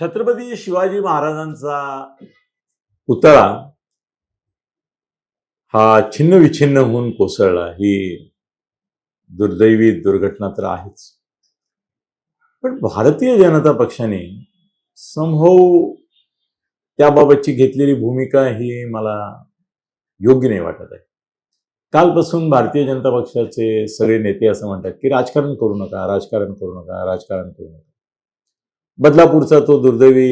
छत्रपती शिवाजी महाराजांचा पुतळा हा छिन्न विछिन्न होऊन कोसळला. ही दुर्दैवी दुर्घटना तर आहेच. पण भारतीय जनता पक्षाने संभव त्याबाबतची घेतलेली भूमिका ही मला योग्य नाही वाटत आहे. कालपासून भारतीय जनता पक्षाचे सगळे नेते असं म्हणतात की राजकारण करू नका राजकारण करू नका राजकारण करू नका. बदलापूरचा तो दुर्दैवी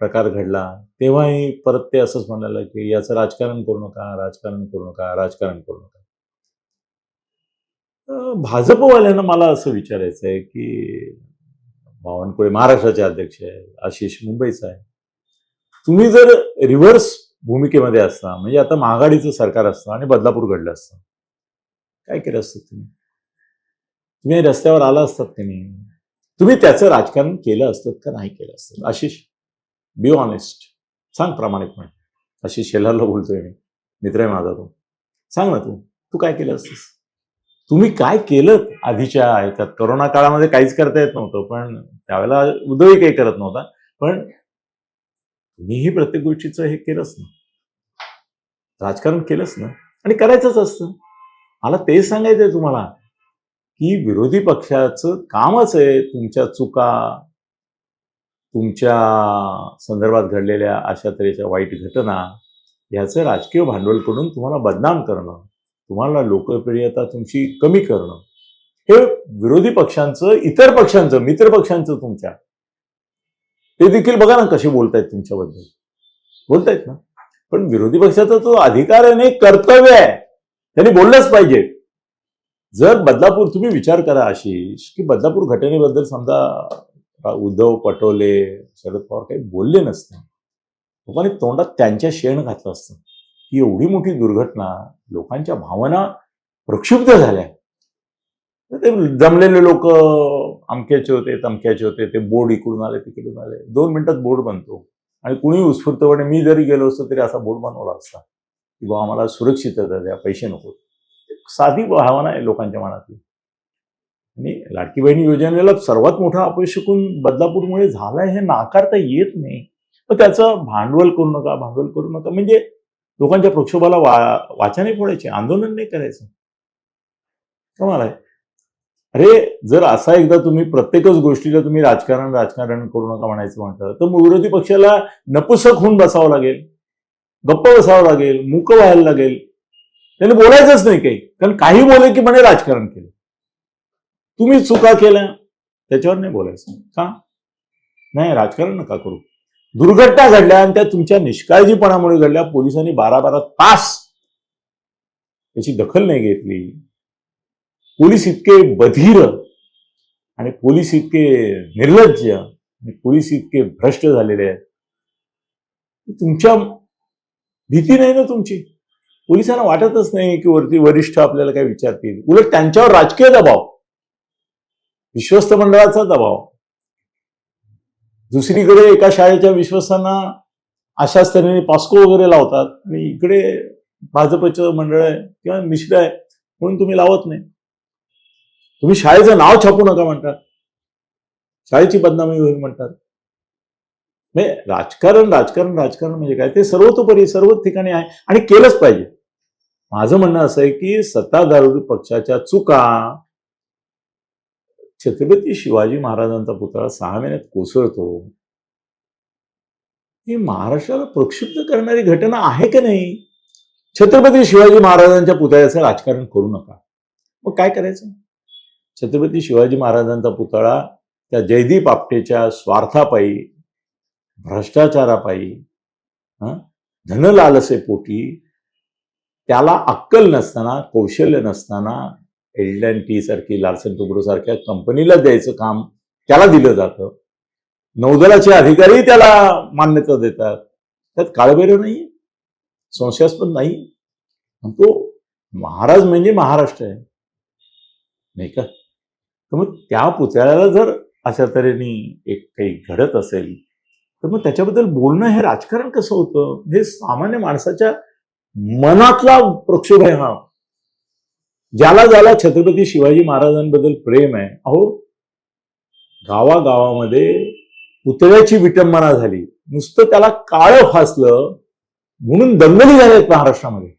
प्रकार घडला. तेव्हाही परत ते असंच म्हणाला की याचं राजकारण करू नका राजकारण करू नका राजकारण करू नका. भाजपवाल्यांना मला असं विचारायचं आहे की बावनकुळे महाराष्ट्राचे अध्यक्ष आहे आशिष मुंबईचा आहे तुम्ही जर रिव्हर्स भूमिकेमध्ये असता म्हणजे आता महागाडीचं सरकार असतं आणि बदलापूर घडलं असतं काय केलं असतं तुम्ही? तुम्ही रस्त्यावर आला असतात की नाही? तुम्ही त्याचं राजकारण केलं असतं का नाही केलं असतं? आशिष बी ऑनेस्ट सांग प्रामाणिकपणे. आशिष शेलारला बोलतोय मी मित्र आहे माझा तो. सांग ना तू तू काय केलं असतंस? तुम्ही काय केलं आधीच्या ह्याच्यात? करोना काळामध्ये काहीच करता येत नव्हतं पण त्यावेळेला उदयही काही करत नव्हता. पण तुम्हीही प्रत्येक गोष्टीचं हे केलंच ना. राजकारण केलंच ना. आणि करायचंच असतं. मला तेच सांगायचंय तुम्हाला. की विरोधी पक्षाचं कामच आहे तुमच्या चुका तुमच्या संदर्भात घडलेल्या अशा तऱ्हेच्या वाईट घटना ह्याचं राजकीय भांडवल करून तुम्हाला बदनाम करणं तुम्हाला लोकप्रियता तुमची कमी करणं हे विरोधी पक्षांचं इतर पक्षांचं मित्र पक्षांचं तुमच्या. ते देखील बघा ना कसे बोलतायत तुमच्याबद्दल. बोलतायत ना. पण विरोधी पक्षाचा तो अधिकार आहे कर्तव्य आहे. त्यांनी बोललंच पाहिजे. जर बदलापूर तुम्ही विचार करा आशिष की बदलापूर घटनेबद्दल समजा उद्धव पटोले शरद पवार काही बोलले नसते. लोकांनी तोंडात त्यांच्या शेण घातलं असतं. की एवढी मोठी दुर्घटना लोकांच्या भावना प्रक्षुब्ध झाल्या. ते जमलेले लोक अमक्याचे होते तमक्याचे होते ते बोर्ड इकडून आले तिकडून आले. दोन मिनिटात बोर्ड बनतो. आणि कुणी उत्स्फूर्तपणे मी जरी गेलो असतो तरी असा बोर्ड बनवला असता. की बाबा आम्हाला सुरक्षितता द्या पैसे नको. साधी भावना आहे लोकांच्या मनातली. आणि लाडकी बहिणी योजनेला सर्वात मोठा अपयश शकून बदलापूरमुळे झालाय हे नाकारता येत नाही. पण त्याचं भांडवल करू नका भांडवल करू नका. म्हणजे लोकांच्या प्रक्षोभाला वा वाचाने फोडायचे आंदोलन नाही करायचं. कमाल आहे. अरे जर असा एकदा तुम्ही प्रत्येकच गोष्टीला तुम्ही राजकारण राजकारण करू नका म्हणायचं म्हणतं तर मग विरोधी पक्षाला नपुसक होऊन बसावं लागेल. गप्प बसावं लागेल मुक व्हायला लागेल. त्याने बोलायचंच नाही काही. कारण काही बोले की म्हणे राजकारण केलं. तुम्ही चुका केल्या त्याच्यावर नाही बोलायचं. का? नाही राजकारण नका करू. दुर्घटना घडल्या आणि त्या तुमच्या निष्काळजीपणामुळे घडल्या. पोलिसांनी बारा बारा तास त्याची दखल नाही घेतली. पोलीस इतके बधीर आणि पोलीस इतके निर्लज्ज आणि पोलीस इतके भ्रष्ट झालेले आहेत. तुमच्या भीती नाही ना तुमची? पोलिसांना वाटतच नाही की वरती वरिष्ठ आपल्याला काय विचारतील. उलट त्यांच्यावर राजकीय दबाव. विश्वस्त मंडळाचा दबाव. दुसरीकडे एका शाळेच्या विश्वस्तांना अशाच तऱ्हेने पास्को वगैरे लावतात आणि इकडे भाजपचं मंडळ आहे किंवा मिश्र आहे म्हणून तुम्ही लावत नाही. तुम्ही शाळेचं नाव छापू नका म्हणतात. शाळेची बदनामी होईल म्हणतात. म्हणजे राजकारण राजकारण राजकारण म्हणजे काय? ते सर्व ठिकाणी आहे आणि केलंच पाहिजे. माझं म्हणणं असं आहे की सत्ताधारी पक्षाच्या चुका छत्रपती शिवाजी महाराजांचा पुतळा सहा महिन्यात कोसळतो. ही महाराष्ट्राला प्रक्षुब्ध करणारी घटना आहे का नाही? छत्रपती शिवाजी महाराजांच्या पुतळ्याचं राजकारण करू नका. मग काय करायचं? छत्रपती शिवाजी महाराजांचा पुतळा त्या जयदीप आपटेच्या स्वार्थापायी भ्रष्टाचारापायी धनलालसे पोटी त्याला अक्कल नसताना कौशल्य नसताना एल अँड टी सारखी लार्सन टुब्रो सारख्या कंपनीला द्यायचं काम त्याला दिलं जातं. नौदलाचे अधिकारी त्याला मान्यता देतात. त्यात काळबेरं नाही संशयास्पद नाही. तो महाराज म्हणजे महाराष्ट्र आहे. नाही का? तर मग त्या पुतळ्याला जर अशा तऱ्हेने एक काही घडत असेल तर मग त्याच्याबद्दल बोलणं हे राजकारण कसं होतं? हे सामान्य माणसाच्या मनातला प्रक्षोभ आहे हा. ज्याला ज्याला छत्रपती शिवाजी महाराजांबद्दल प्रेम आहे अहो गावागावामध्ये पुतळ्याची विटंबना झाली. नुसतं त्याला काळं फासलं म्हणून दंगली झाल्यात महाराष्ट्रामध्ये.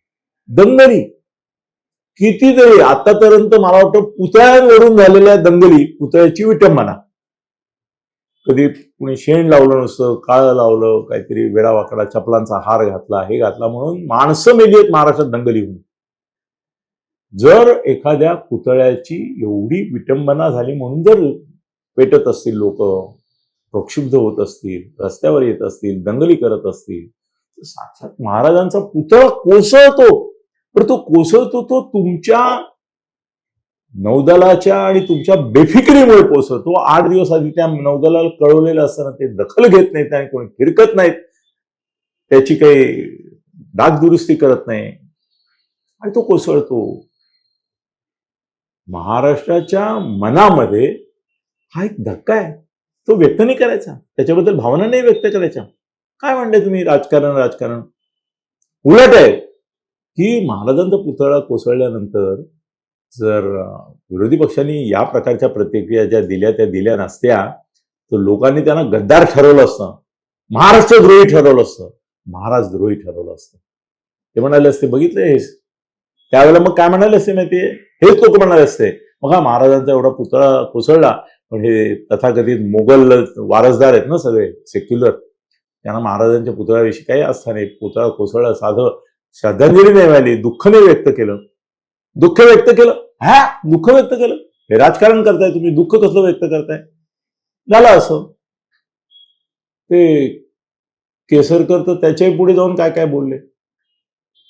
दंगली. कितीतरी आतापर्यंत मला वाटतं पुतळ्यांवरून झालेल्या दंगली पुतळ्याची विटंबना. कधी कुणी शेण लावलं नसतं काळं लावलं काहीतरी वेडावाकडा चपलांचा हार घातला हे घातला म्हणून माणसं मेली आहेत महाराष्ट्रात दंगली होऊन. जर एखाद्या पुतळ्याची एवढी विटंबना झाली म्हणून जर पेटत असतील लोक प्रक्षुब्ध होत असतील रस्त्यावर येत असतील दंगली करत असतील तर साक्षात महाराजांचा पुतळा कोसळतो. पण तो कोसळतो तो तुमच्या नौदलाच्या आणि तुमच्या बेफिकरीमुळे कोसळतो आठ दिवस आधी त्या नौदलाला कळवलेलं असताना ते दखल घेत नाहीत आणि कोणी फिरकत नाहीत. त्याची काही डागदुरुस्ती करत नाही. आणि तो कोसळतो. महाराष्ट्राच्या मनामध्ये हा एक धक्का आहे. तो व्यक्त नाही करायचा. त्याच्याबद्दल भावना नाही व्यक्त करायच्या. काय म्हणले तुम्ही? राजकारण राजकारण. उलट आहे की महाराजांचा पुतळा कोसळल्यानंतर जर विरोधी पक्षांनी या प्रकारच्या प्रतिक्रिया ज्या दिल्या त्या दिल्या नसत्या तर लोकांनी त्यांना गद्दार ठरवलं असतं. महाराष्ट्र द्रोही ठरवलं असतं. महाराज द्रोही ठरवलं असतं. ते म्हणाले असते बघितले हेच त्यावेळेला मग काय म्हणाले असते माहितीये हेच लोक म्हणाले असते मग हा महाराजांचा एवढा पुतळा कोसळला पण हे तथाकथित मोगल वारसदार आहेत ना सगळे सेक्युलर त्यांना महाराजांच्या पुतळ्याविषयी काही असता नाही. पुतळा कोसळला साधं श्रद्धांजली नाही व्हायली दुःख नाही व्यक्त केलं. दुःख व्यक्त केलं? हा दुःख व्यक्त केलं. हे राजकारण करताय तुम्ही दुःख कसलं व्यक्त करताय? झालं असं. ते केसरकर तर त्याच्याही पुढे जाऊन काय काय बोलले?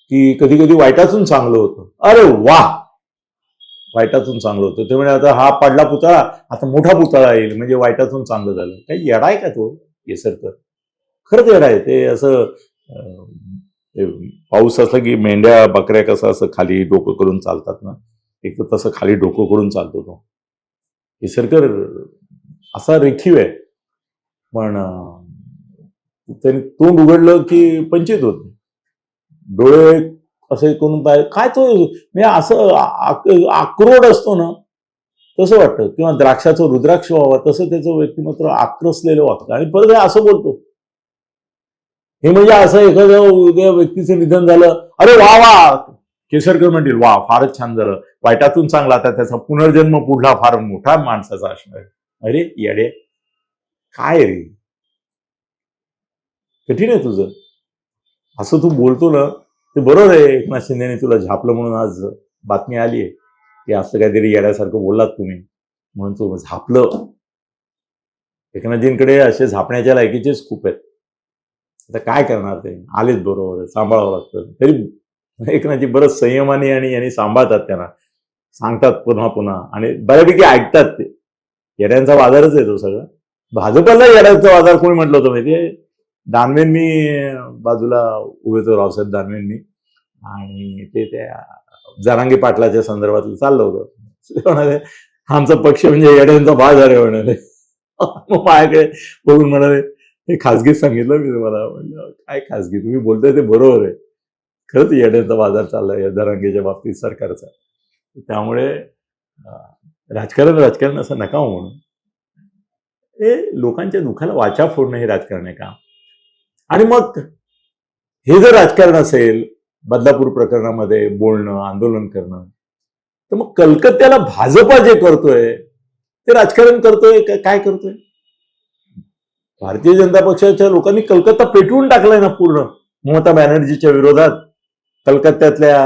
की कधी कधी वाईटातून चांगलं होतं. अरे वा! वाईटातून चांगलं होतं. ते म्हणजे आता हा पडला पुतळा आता मोठा पुतळा येईल म्हणजे वाईटातून चांगलं झालं. काही येडा आहे का तो केसरकर? खरंच येडाय ते असं पाऊस असला की मेंढ्या बकऱ्या कसं असं खाली डोकं करून चालतात ना? एक तर तसं खाली डोकं करून चालतो तो. निसर्गर असा रेखीव आहे. पण त्यांनी त्याने तोंड उघडलं की पंचित होत डोळे असे करून काय तो म्हणजे असं आक्रोड असतो ना तसं वाटतं. किंवा द्राक्षाचं रुद्राक्ष व्हावं तसं त्याचं व्यक्तिमत्व आक्रसलेलं वाटतं. आणि परत असं बोलतो हे म्हणजे असं एखाद्या उद्या व्यक्तीचं निधन झालं. अरे वा वा! केसरकर म्हणतील वा फारच छान झालं. वाईटातून चांगला आता त्याचा पुनर्जन्म पुढला फार मोठा माणसाचा असणार अरे येडे. काय रे? कठीण आहे तुझं. असं तू बोलतो ना ते बरोबर आहे एकनाथ शिंदेने तुला झापलं म्हणून आज बातमी आली आहे. की असं काहीतरी येड्यासारखं बोललात तुम्ही. म्हणून तू झापलं. एकनाथजींकडे असे झापण्याच्या लायकीचेच खूप आहेत. आता काय करणार ते? आलेच बरोबर सांभाळावं लागतं. तरी एकनाथजी बरंच संयमाने आणि यांनी सांभाळतात त्यांना. सांगतात पुन्हा पुन्हा आणि बऱ्यापैकी ऐकतात ते. येड्यांचा बाजारच आहे तो सगळा. भाजपला येड्यांचा बाजार कोणी म्हटलं होतं माहितीये? दानवेंनी बाजूला उभे होतो रावसाहेब दानवेंनी. आणि ते त्या जरांगी पाटलाच्या संदर्भातलं चाललं होतं. म्हणाले आमचा पक्ष म्हणजे येड्यांचा बाजार आहे म्हणाले. मग माझ्याकडे बघून म्हणाले हे खासगीत सांगितलं मी तुम्हाला. म्हणलं काय खासगी तुम्ही बोलताय ते बरोबर आहे. खरंच येण्याचा बाजार चाललाय या दरांगेच्या बाबतीत सरकारचा. त्यामुळे राजकारण राजकारण असं नका हो म्हणून. हे लोकांच्या दुःखाला वाचा फोडणं हे राजकारण आहे का? आणि मग हे जर राजकारण असेल बदलापूर प्रकरणामध्ये बोलणं आंदोलन करणं तर मग कलकत्त्याला भाजपा जे करतोय ते राजकारण करतोय का काय करतोय? भारतीय जनता पक्षाच्या लोकांनी कलकत्ता पेटवून टाकलाय ना पूर्ण ममता बॅनर्जीच्या विरोधात. कलकत्त्यातल्या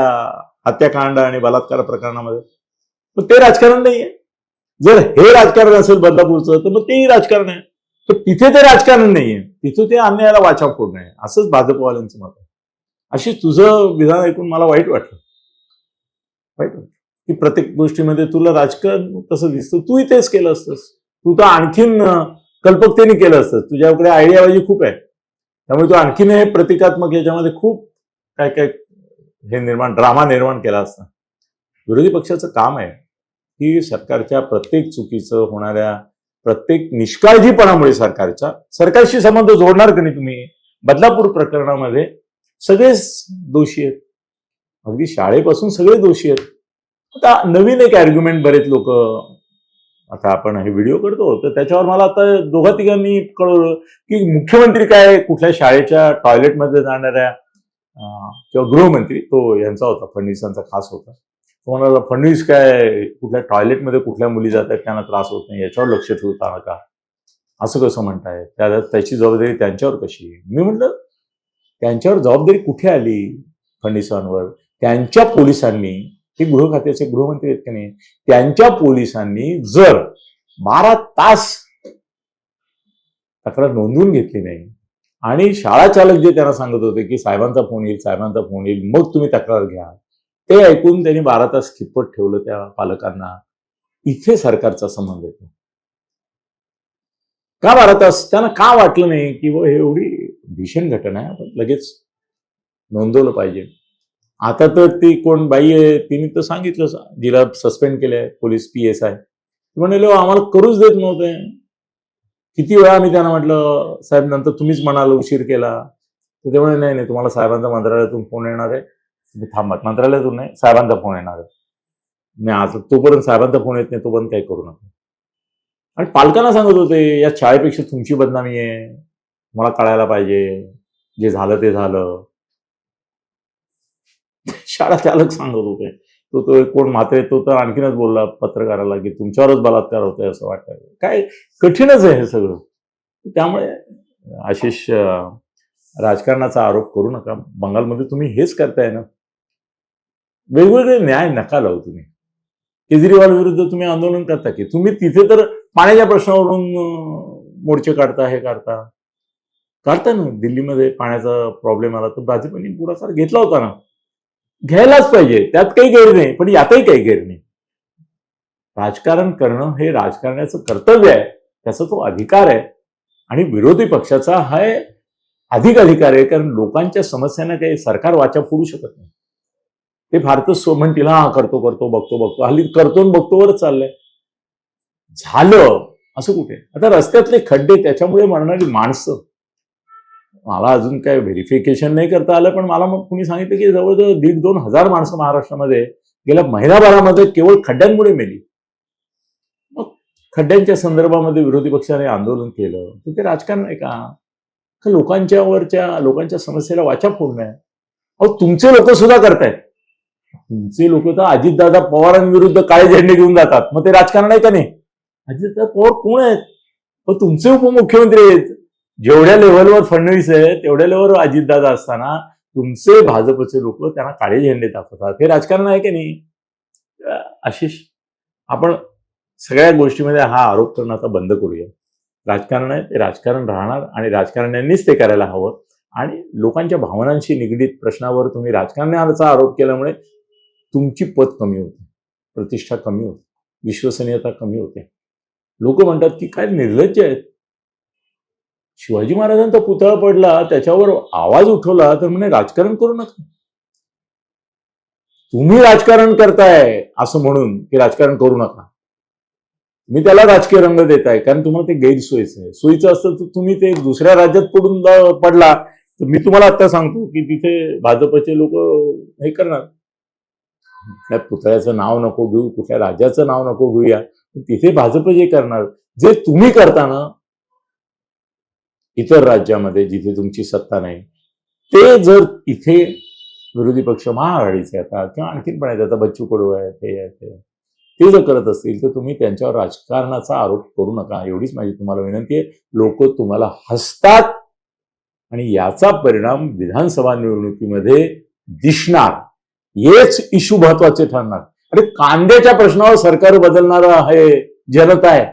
हत्याकांड आणि बलात्कार प्रकरणामध्ये. पण ते राजकारण नाहीये. जर हे राजकारण असेल बदलापूरचं तर मग तेही राजकारण आहे. तर तिथे ते राजकारण नाहीये. तिथे ते अन्यायाला वाचा फोडणं आहे असंच भाजपवाल्यांचं मत आहे. अशी तुझं विधान ऐकून मला वाईट वाटलं. वाईट वाटलं. की प्रत्येक गोष्टीमध्ये तुला राजकारण कसं दिसतं. तूही तेच केलं असतंस. तू तर आणखीन कल्पकतेने केलं असतं. तुझ्याकडे आयडियाबाजी खूप आहे. त्यामुळे तू आणखीन हे प्रतिकात्मक याच्यामध्ये खूप काय काय हे निर्माण ड्रामा निर्माण केला असता. विरोधी पक्षाचं काम आहे की सरकारच्या प्रत्येक चुकीचं होणाऱ्या प्रत्येक निष्काळजीपणामुळे सरकारच्या सरकारशी संबंध जोडणार का नाही तुम्ही? बदलापूर प्रकरणामध्ये सगळेच दोषी आहेत. अगदी शाळेपासून सगळे दोषी आहेत. आता नवीन एक आर्ग्युमेंट बरेच लोक आता आपण हे व्हिडिओ करतो तर त्याच्यावर मला आता दोघा तिघांनी कळवलं की मुख्यमंत्री काय कुठल्या शाळेच्या टॉयलेटमध्ये जाणाऱ्या किंवा गृहमंत्री तो यांचा होता फडणवीसांचा खास होता. तो म्हणाला फडणवीस काय कुठल्या टॉयलेटमध्ये कुठल्या मुली जातात त्यांना त्रास होत नाही याच्यावर लक्ष ठेवता का असं कसं म्हणताय? त्या त्याची जबाबदारी त्यांच्यावर कशी मी म्हटलं त्यांच्यावर जबाबदारी कुठे आली फडणवीसांवर? त्यांच्या पोलिसांनी ते गृह खात्याचे गृहमंत्री आहेत की नाही? त्यांच्या पोलिसांनी जर बारा तास तक्रार नोंदवून घेतली नाही आणि शाळा चालक जे त्यांना सांगत होते की साहेबांचा फोन येईल साहेबांचा फोन येईल मग तुम्ही तक्रार घ्या ते ऐकून त्यांनी बारा तास खितपत ठेवलं त्या पालकांना? इथे सरकारचा संबंध येतो का बारा तास? त्यांना का वाटलं नाही? की व हे एवढी भीषण घटना आहे? आपण लगेच नोंदवलं पाहिजे. आता तर ती कोण बाई आहे तिने तर सांगितलं जिला सस्पेंड केलंय पोलीस पी एस आय म्हणाले आम्हाला करूच देत नव्हते. किती वेळा आम्ही त्यांना म्हटलं साहेब नंतर तुम्हीच म्हणाल उशीर केला. तर ते म्हणे नाही नाही तुम्हाला साहेबांचा मंत्रालयातून फोन येणार आहे. तुम्ही थांबा मंत्रालयातून नाही साहेबांचा फोन येणार आहे. नाही आता तोपर्यंत साहेबांचा फोन येत नाही तोपर्यंत काही करू नका. आणि पालकांना सांगत होते या शाळेपेक्षा तुमची बदनामी आहे. मला कळायला पाहिजे. जे झालं ते झालं. शाळा चालक सांगत होते. तो तो एक कोण म्हात्रे तो तर आणखीनच बोलला पत्रकाराला की तुमच्यावरच बलात्कार होतोय असं वाटतं काय कठीणच आहे हे सगळं. त्यामुळे आशिष राजकारणाचा आरोप करू नका. बंगालमध्ये तुम्ही हेच करताय ना. वेगवेगळे न्याय नका लावू तुम्ही. केजरीवाल विरुद्ध तुम्ही आंदोलन करता की? तुम्ही तिथे तर पाण्याच्या प्रश्नावरून मोर्चे काढता हे काढता. काढता ना. दिल्लीमध्ये पाण्याचा प्रॉब्लेम आला तर भाजपने पुढाकार घेतला होता ना. घ्यायलाच पाहिजे. त्यात काही गैर नाही पण यातही काही गैर नाही. राजकारण करणं हे राजकारण्याचं कर्तव्य आहे. त्याचा तो अधिकार आहे. आणि विरोधी पक्षाचा हा अधिक अधिकार आहे कारण लोकांच्या समस्यांना काही सरकार वाचा फोडू शकत नाही. ते फारच सो म्हणतील हा करतो करतो बघतो बघतो. हल्ली करतो बघतो वरच चाललंय. झालं. असं कुठे? आता रस्त्यातले खड्डे त्याच्यामुळे मरणारी माणसं मला अजून काय व्हेरिफिकेशन नाही करता आलं पण मला मग कुणी सांगितलं की जवळजवळ दीड दोन हजार माणसं महाराष्ट्रामध्ये गेल्या महिनाभरामध्ये केवळ खड्ड्यांमुळे मेली. मग खड्ड्यांच्या संदर्भामध्ये विरोधी पक्षाने आंदोलन केलं तर ते राजकारण आहे का? लोकांच्यावरच्या लोकांच्या वरच्या लोकांच्या समस्येला वाचा फोडणं आहे अहो तुमचे लोक सुद्धा करतायत. तुमचे लोक तर अजितदादा पवारांविरुद्ध काळे झेंडे घेऊन जातात. मग ते राजकारण आहे का नाही? अजितदादा पवार कोण आहेत? तुमचे उपमुख्यमंत्री आहेत. जेवढ्या लेवलवर फडणवीस आहे तेवढ्या लेवलवर अजितदादा असताना तुमचे भाजपचे लोक त्यांना काळे झेंडे दाखवतात. हे राजकारण आहे की नाही? आशिष आपण सगळ्या गोष्टीमध्ये हा आरोप करणं आता बंद करूया. राजकारण आहे ते राजकारण राहणार आणि राजकारण्यांनीच ते करायला हवं. आणि लोकांच्या भावनांशी निगडीत प्रश्नावर तुम्ही राजकारण्याचा आरोप केल्यामुळे तुमची पद कमी होते प्रतिष्ठा कमी होते विश्वसनीयता कमी होते. लोक म्हणतात की काय निर्लज्ज आहेत. शिवाजी महाराजांचा पुतळा पडला त्याच्यावर आवाज उठवला तर म्हणे राजकारण करू नका. तुम्ही राजकारण करताय असं म्हणून की राजकारण करू नका. मी त्याला राजकीय रंग देताय कारण तुम्हाला ते गैरसोयीचं आहे. सोयीचं असतं तर तुम्ही ते दुसऱ्या राज्यात पडून पडला तर मी तुम्हाला आता सांगतो की तिथे भाजपचे लोक हे करणार. कुठल्या पुतळ्याचं नाव नको घेऊ कुठल्या राज्याचं नाव नको घेऊया तिथे भाजप जे करणार जे तुम्ही करताना इतर राज्यामध्ये जिथे तुमची सत्ता नाही ते जर इथे विरोधी पक्ष महाआघाडीचे आता किंवा आणखीन पण आहेत आता बच्चू कडू आहे ते आहे ते ते जर करत असतील तर तुम्ही त्यांच्यावर राजकारणाचा आरोप करू नका. एवढीच माझी तुम्हाला विनंती आहे. लोक तुम्हाला हसतात आणि याचा परिणाम विधानसभा निवडणुकीमध्ये दिसणार. हेच इश्यू महत्त्वाचे ठरणार. अरे कांद्याच्या प्रश्नावर सरकार बदलणार आहे जनता आहे.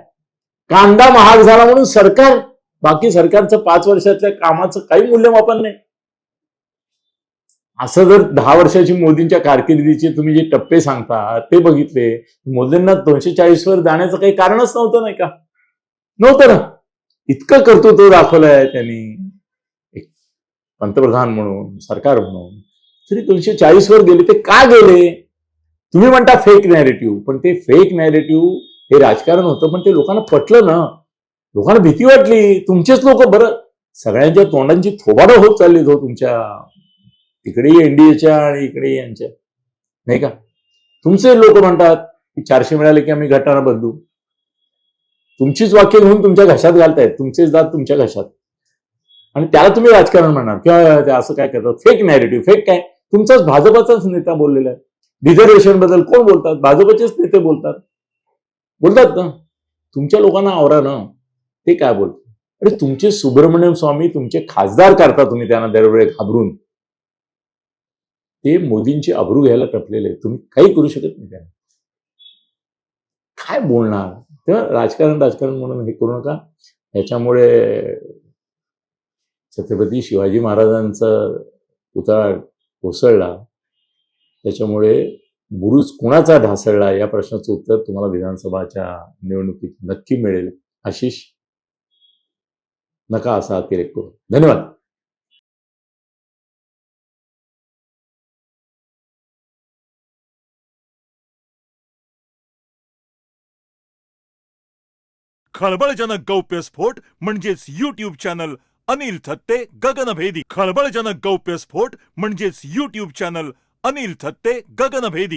कांदा महाग झाला म्हणून सरकार बाकी सरकारचं पाच वर्षातल्या कामाचं काही मूल्यमापन नाही. असं जर दहा वर्षाची मोदींच्या कारकिर्दीचे तुम्ही जे टप्पे सांगता ते बघितले मोदींना दोनशे चाळीस वर जाण्याचं काही कारणच नव्हतं नाही का? नव्हतं ना. इतकं कर्तृत्व दाखवलंय त्यांनी. एक पंतप्रधान म्हणून सरकार म्हणून. तरी दोनशे चाळीस वर गेले ते का गेले? तुम्ही म्हणता फेक नॅरेटिव्ह पण ते फेक नॅरेटिव्ह हे राजकारण होतं पण ते लोकांना पटलं ना. लोकांना भीती वाटली. तुमचेच लोक बरं. सगळ्यांच्या तोंडांची थोबाडं होत चालली हो तुमच्या. तिकडेही एनडीएच्या आणि इकडे यांच्या. नाही का? तुमचे लोक म्हणतात की चारशे मिळाले की आम्ही घटना बदलू. तुमचीच वाक्य घेऊन तुमच्या घशात घालतायत. तुमचेच दात तुमच्या घशात. आणि त्याला तुम्ही राजकारण म्हणणार. किंवा असं काय करतात? फेक नॅरेटिव्ह फेक काय? तुमचाच भाजपाचाच नेता बोललेला आहे. रिझर्वेशनबद्दल कोण बोलतात? भाजपचेच नेते बोलतात. बोलतात ना? तुमच्या लोकांना आवरा ना. ते काय बोलतो? अरे तुमचे सुब्रमण्यम स्वामी तुमचे खासदार करता तुम्ही त्यांना दरवेळी घाबरून. ते मोदींची अब्रू घ्यायला टपलेले तुम्ही काही करू शकत नाही त्यांना. काय बोलणार? तेव्हा राजकारण राजकारण म्हणून हे करू नका. याच्यामुळे छत्रपती शिवाजी महाराजांचा पुतळा कोसळला. त्याच्यामुळे बुरुज कुणाचा ढासळला? या प्रश्नाचं उत्तर तुम्हाला विधानसभाच्या निवडणुकीत नक्की मिळेल. आशिष नका असा अतिरेक करू. धन्यवाद. खळबळजनक गौप्यस्फोट म्हणजेच युट्यूब चॅनल अनिल थत्ते गगनभेदी खळबळजनक गौप्यस्फोट म्हणजेच युट्यूब चॅनल अनिल थत्ते गगनभेदी